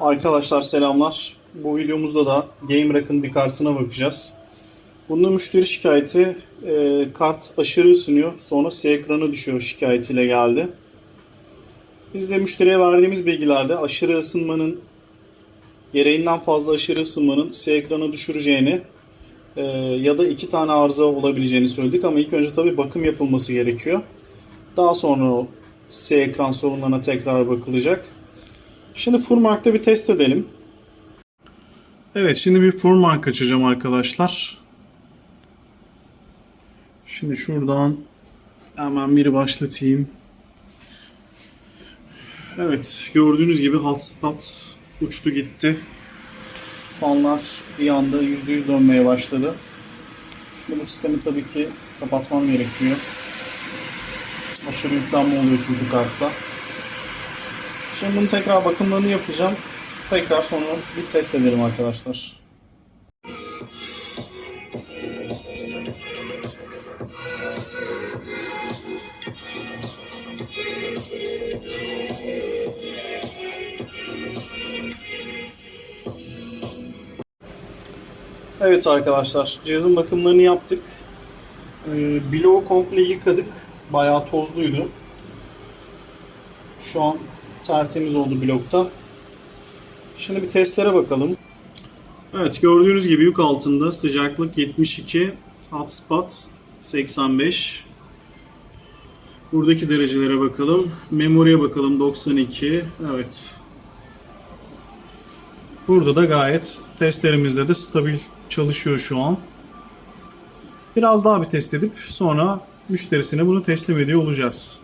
Arkadaşlar selamlar. Bu videomuzda da GameRack'ın bir kartına bakacağız. Bunda müşteri şikayeti e, kart aşırı ısınıyor sonra siyah ekranı düşüyor şikayetiyle geldi. Biz de müşteriye verdiğimiz bilgilerde aşırı ısınmanın gereğinden fazla aşırı ısınmanın siyah ekranı düşüreceğini e, ya da iki tane arıza olabileceğini söyledik ama ilk önce tabii bakım yapılması gerekiyor. Daha sonra siyah ekran sorunlarına tekrar bakılacak. Şimdi Furmark'ta bir test edelim. Evet şimdi bir Furmark açacağım arkadaşlar. Şimdi şuradan hemen bir başlatayım. Evet gördüğünüz gibi hotspot uçtu gitti. Fanlar bir anda %100 dönmeye başladı. Şimdi bu sistemi tabii ki kapatmam gerekiyor. Aşırı yüklenme oluyor çünkü kartta. Şimdi bunu tekrar bakımlarını yapacağım. Tekrar sonra bir test edelim arkadaşlar. Evet arkadaşlar cihazın bakımlarını yaptık. Ee, bloğu komple yıkadık. Bayağı tozluydu. Şu an tertemiz oldu blokta. Şimdi bir testlere bakalım. Evet gördüğünüz gibi yük altında sıcaklık 72, hotspot 85. Buradaki derecelere bakalım. Memoriye bakalım 92. Evet. Burada da gayet testlerimizde de stabil çalışıyor şu an. Biraz daha bir test edip sonra müşterisine bunu teslim ediyor olacağız.